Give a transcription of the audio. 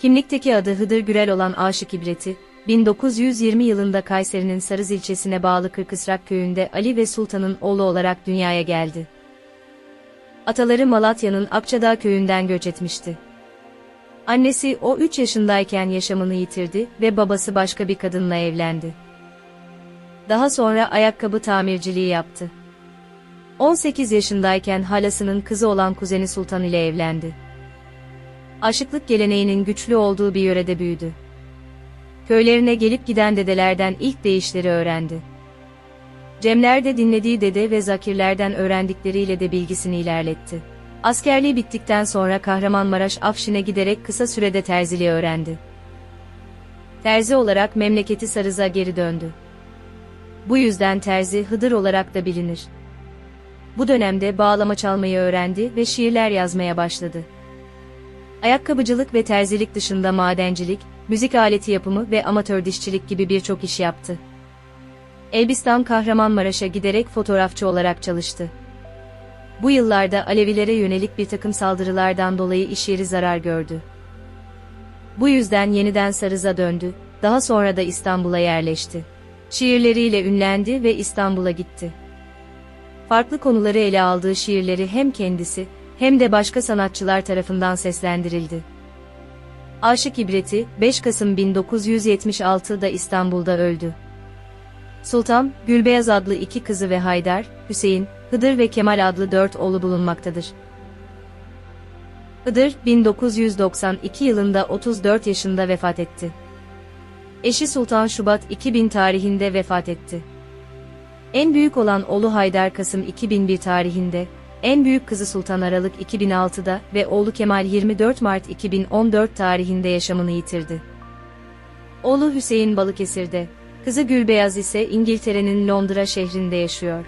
Kimlikteki adı Hıdır Gürel olan Aşık İbreti, 1920 yılında Kayseri'nin Sarız ilçesine bağlı Kırkısrak köyünde Ali ve Sultan'ın oğlu olarak dünyaya geldi. Ataları Malatya'nın Akçadağ köyünden göç etmişti. Annesi o 3 yaşındayken yaşamını yitirdi ve babası başka bir kadınla evlendi. Daha sonra ayakkabı tamirciliği yaptı. 18 yaşındayken halasının kızı olan kuzeni Sultan ile evlendi. Aşıklık geleneğinin güçlü olduğu bir yörede büyüdü. Köylerine gelip giden dedelerden ilk deyişleri öğrendi. Cemler'de dinlediği dede ve zakirlerden öğrendikleriyle de bilgisini ilerletti. Askerliği bittikten sonra Kahramanmaraş Afşin'e giderek kısa sürede terziliği öğrendi. Terzi olarak memleketi Sarız'a geri döndü. Bu yüzden terzi Hıdır olarak da bilinir. Bu dönemde bağlama çalmayı öğrendi ve şiirler yazmaya başladı. Ayakkabıcılık ve terzilik dışında madencilik, müzik aleti yapımı ve amatör dişçilik gibi birçok iş yaptı. Elbistan Kahramanmaraş'a giderek fotoğrafçı olarak çalıştı. Bu yıllarda Alevilere yönelik bir takım saldırılardan dolayı iş yeri zarar gördü. Bu yüzden yeniden Sarız'a döndü, daha sonra da İstanbul'a yerleşti. Şiirleriyle ünlendi ve İstanbul'a gitti. Farklı konuları ele aldığı şiirleri hem kendisi hem de başka sanatçılar tarafından seslendirildi. Aşık İbreti 5 Kasım 1976'da İstanbul'da öldü. Sultan, Gülbeyaz adlı iki kızı ve Haydar, Hüseyin, Hıdır ve Kemal adlı dört oğlu bulunmaktadır. Hıdır, 1992 yılında 34 yaşında vefat etti. Eşi Sultan Şubat 2000 tarihinde vefat etti. En büyük olan oğlu Haydar Kasım 2001 tarihinde, en büyük kızı Sultan Aralık 2006'da ve oğlu Kemal 24 Mart 2014 tarihinde yaşamını yitirdi. Oğlu Hüseyin Balıkesir'de, kızı Gülbeyaz ise İngiltere'nin Londra şehrinde yaşıyor.